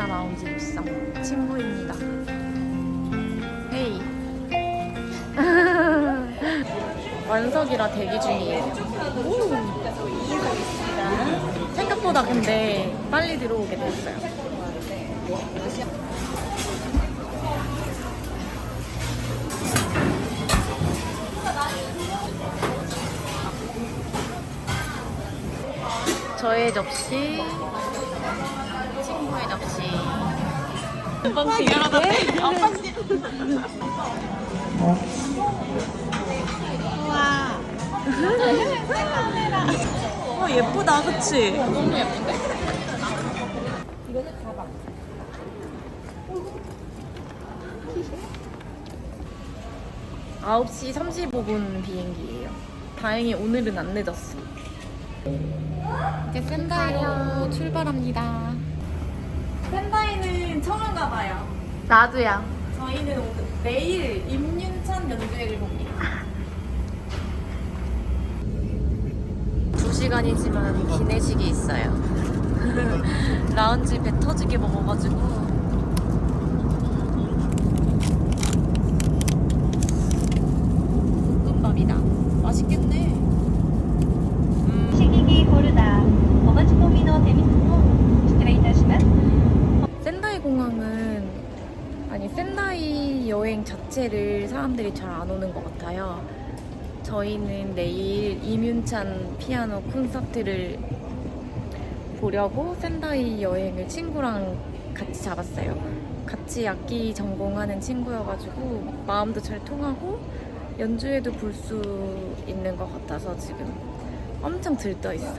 코리아나 라운지 입성 친구입니다. 헤이. 완석이라 대기 중이에요. 생각보다 근데 빨리 들어오게 됐어요. 저의 접시, 친구의 접시. 엄방지. 우와. 와 예쁘다, 그치? 너무 예쁜데? 이거는 가방. 9시 35분 비행기예요. 다행히 오늘은 안 늦었어. 이제 샌다이로 출발합니다. 샌다이는 처음 가봐요. 나도야. 저희는 오늘 내일 임윤천 연주회를 봅니다. 두 시간이지만 기내식이 있어요. 라운지 배 터지게 먹어가지고 여행 자체를 사람들이 잘 안 오는 것 같아요. 저희는 내일 이윤찬 피아노 콘서트를 보려고 샌다이 여행을 친구랑 같이 잡았어요. 같이 악기 전공하는 친구여가지고 마음도 잘 통하고 연주회도 볼 수 있는 것 같아서 지금 엄청 들떠 있어.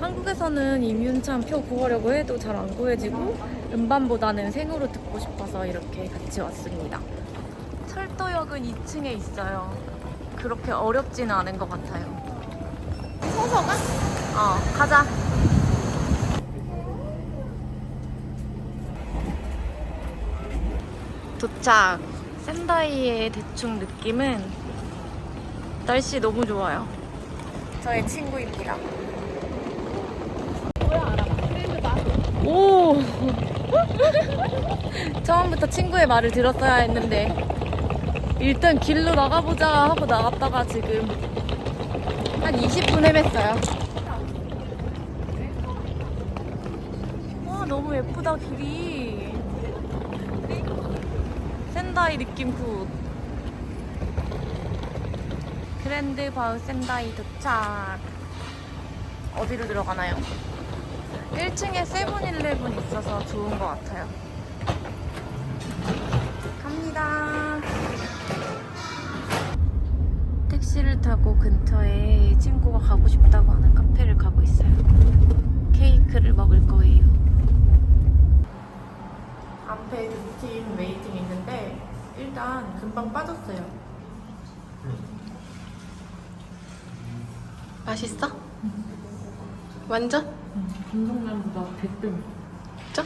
한국에서는 임윤찬 표 구하려고 해도 잘 안 구해지고 음반보다는 생으로 듣고 싶어서 이렇게 같이 왔습니다. 철도역은 2층에 있어요. 그렇게 어렵지는 않은 것 같아요. 서서 가? 어, 가자. 도착. 샌다이의 대충 느낌은 날씨 너무 좋아요. 저의 친구입니다. 오! 처음부터 친구의 말을 들었어야 했는데 일단 길로 나가보자 하고 나갔다가 지금 한 20분 헤맸어요. 와 너무 예쁘다 길이. 샌다이 느낌 굿. 그랜드 바우 샌다이 도착. 어디로 들어가나요? 1층에 세븐일레븐 있어서 좋은 것 같아요. 갑니다. 택시를 타고 근처에 친구가 가고 싶다고 하는 카페를 가고 있어요. 케이크를 먹을 거예요. 앞에 두팀 웨이팅 있는데 일단 금방 빠졌어요. 맛있어? 완전? 감성남보다 100배 진짜?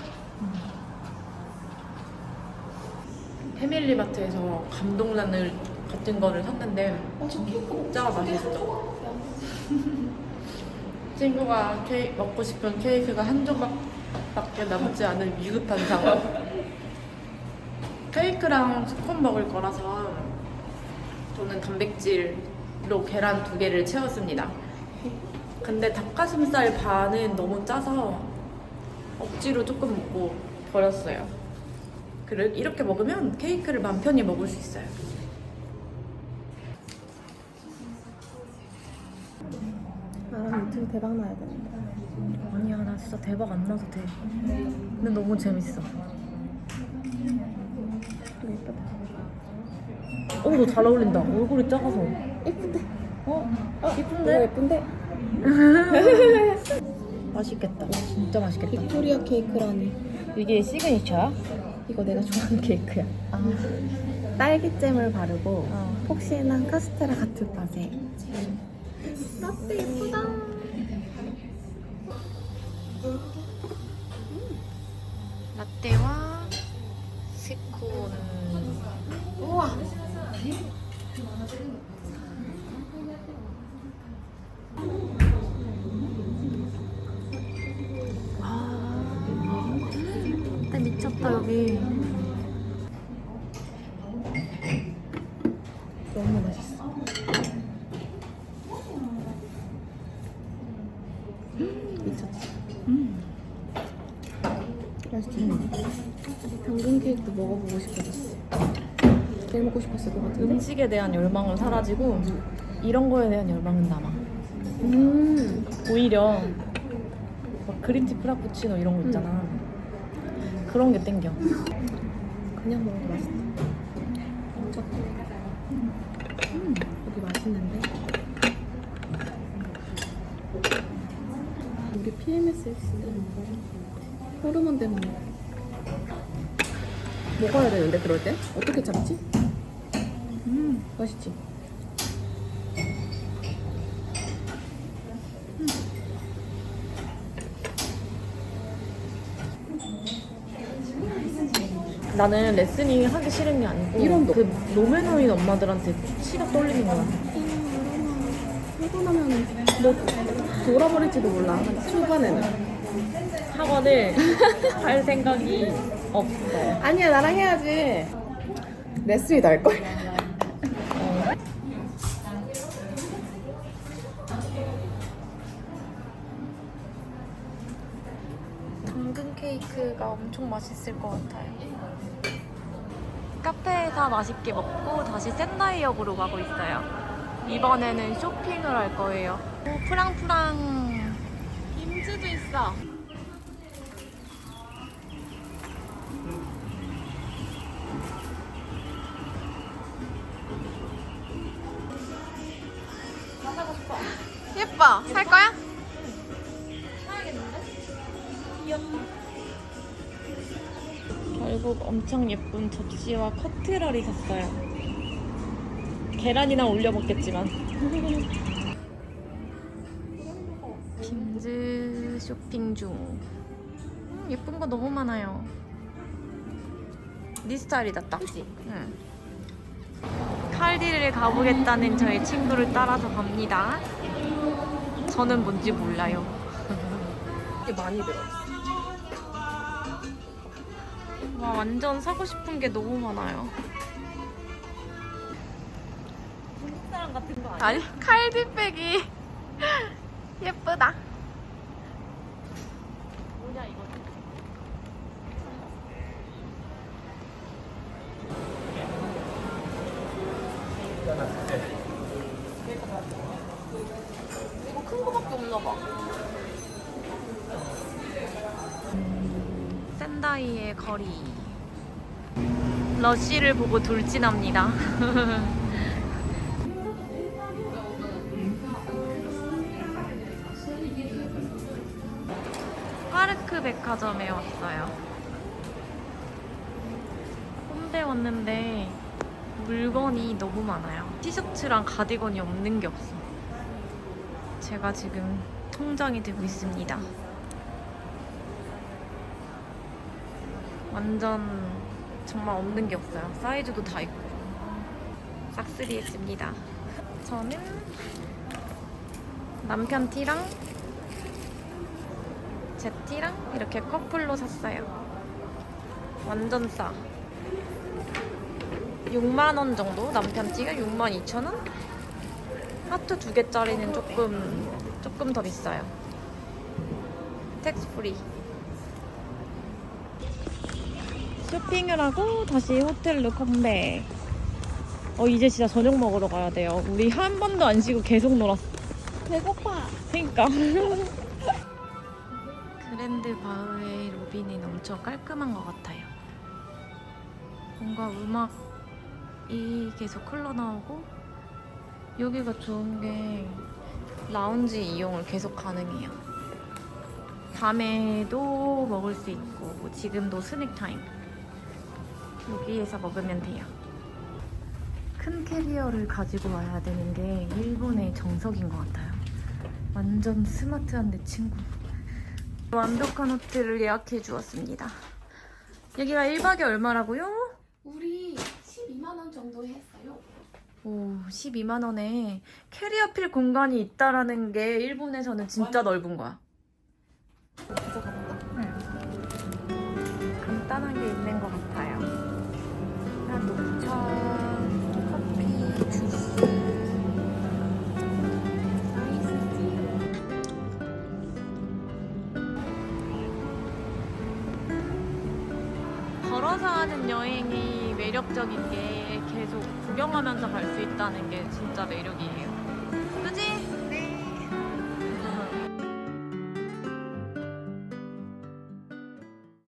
패밀리마트에서 감동란을 같은 거를 샀는데 진짜 맛있어. 친구가 케이크 먹고 싶은 케이크가 한 조각밖에 남지 않은 위급한 상황. 케이크랑 스콘 먹을 거라서 저는 단백질로 계란 두 개를 채웠습니다. 근데 닭가슴살 반은 너무 짜서 억지로 조금 먹고 버렸어요. 그래 이렇게 먹으면 케이크를 맘 편히 먹을 수 있어요. 나랑 유튜브 대박 나야 되는데. 아니야 나 진짜 대박 안 나도 돼. 근데 너무 재밌어. 또 예쁘다. 어너 잘 어울린다. 얼굴이 작아서. 예쁜데? 어? 어, 예쁜데? 예쁜데? 맛있겠다. 진짜 맛있겠다. 빅토리아 케이크라니. 이게 시그니처야? 이거 내가 좋아하는 케이크야. 아. 딸기잼을 바르고 어. 폭신한 카스테라 같은 맛에. 라떼 예쁘다. 라떼와 스콘. 우와. 맛있다 여기. 너무 맛있어. 미쳤지. 맛있지. 당근 케이크도 먹어보고 싶어졌어. 제일 먹고 싶었을 것 같은데. 음식에 대한 열망은 사라지고 이런 거에 대한 열망은 남아. 음. 오히려 막 그린티 프라푸치노 이런 거 있잖아. 그런 게 땡겨. 그냥 먹어도 맛있다. 음, 여기 맛있는데? 우리 PMSX 호르몬 때문에 먹어야 되는데 그럴 때? 어떻게 참지? 음, 맛있지? 나는 레슨이 하기 싫은 게 아니고 이런 너. 그 노매너인 엄마들한테 치가 떨리는 거야. 피곤하면 너 돌아버릴지도 몰라 초반에는 학원을 갈 생각이 없어. 아니야 나랑 해야지 레슨이 날걸 케이크가 엄청 맛있을 것 같아요. 카페에서 맛있게 먹고 다시 샌다이역으로 가고 있어요. 이번에는 쇼핑을 할 거예요. 오, 프랑프랑 김치도 있어. 예뻐 살 거야? 결국 엄청 예쁜 접시와 커트러리 샀어요. 계란이나 올려 먹겠지만. 김즈 쇼핑 중. 음, 예쁜 거 너무 많아요. 네 스타일이다 딱. 그치? 응. 칼디를 가보겠다는 저의 친구를 따라서 갑니다. 저는 뭔지 몰라요. 이게 많이 들어 와 완전 사고 싶은 게 너무 많아요. 중국 사람 같은 거 아니야? 아니 칼디백이 예쁘다 뭐냐 이거? 이거 큰 거밖에 없나 봐 샌다이의 거리. 러쉬를 보고 돌진합니다. 파르크 백화점에 왔어요. 홍대 왔는데 물건이 너무 많아요. 티셔츠랑 가디건이 없는 게 없어. 제가 지금 통장이 되고 있습니다. 완전 정말 없는 게 없어요. 사이즈도 다 있고. 싹쓸이 했습니다. 저는 남편 티랑 제 티랑 이렇게 커플로 샀어요. 완전 싸. 6만 원 정도? 남편 티가 6만 2천 원? 하트 두 개짜리는 조금, 조금 더 비싸요. 텍스 프리. 쇼핑을 하고 다시 호텔로 컴백. 어 이제 진짜 저녁 먹으러 가야 돼요. 우리 한 번도 안 쉬고 계속 놀았어. 배고파 그러니까. 그랜드 바흐의 로비는 엄청 깔끔한 것 같아요. 뭔가 음악이 계속 흘러나오고 여기가 좋은 게 라운지 이용을 계속 가능해요. 밤에도 먹을 수 있고 뭐 지금도 스낵 타임. 여기에서 먹으면 돼요. 큰 캐리어를 가지고 와야 되는 게 일본의 정석인 것 같아요. 완전 스마트한 내 친구. 완벽한 호텔을 예약해 주었습니다. 여기가 1박에 얼마라고요? 우리 12만 원 정도 했어요 오, 12만 원에 캐리어 필 공간이 있다라는 게 일본에서는 진짜 넓은 거야. 걸어서 하는 여행이 매력적인 게 계속 구경하면서 갈 수 있다는 게 진짜 매력이에요.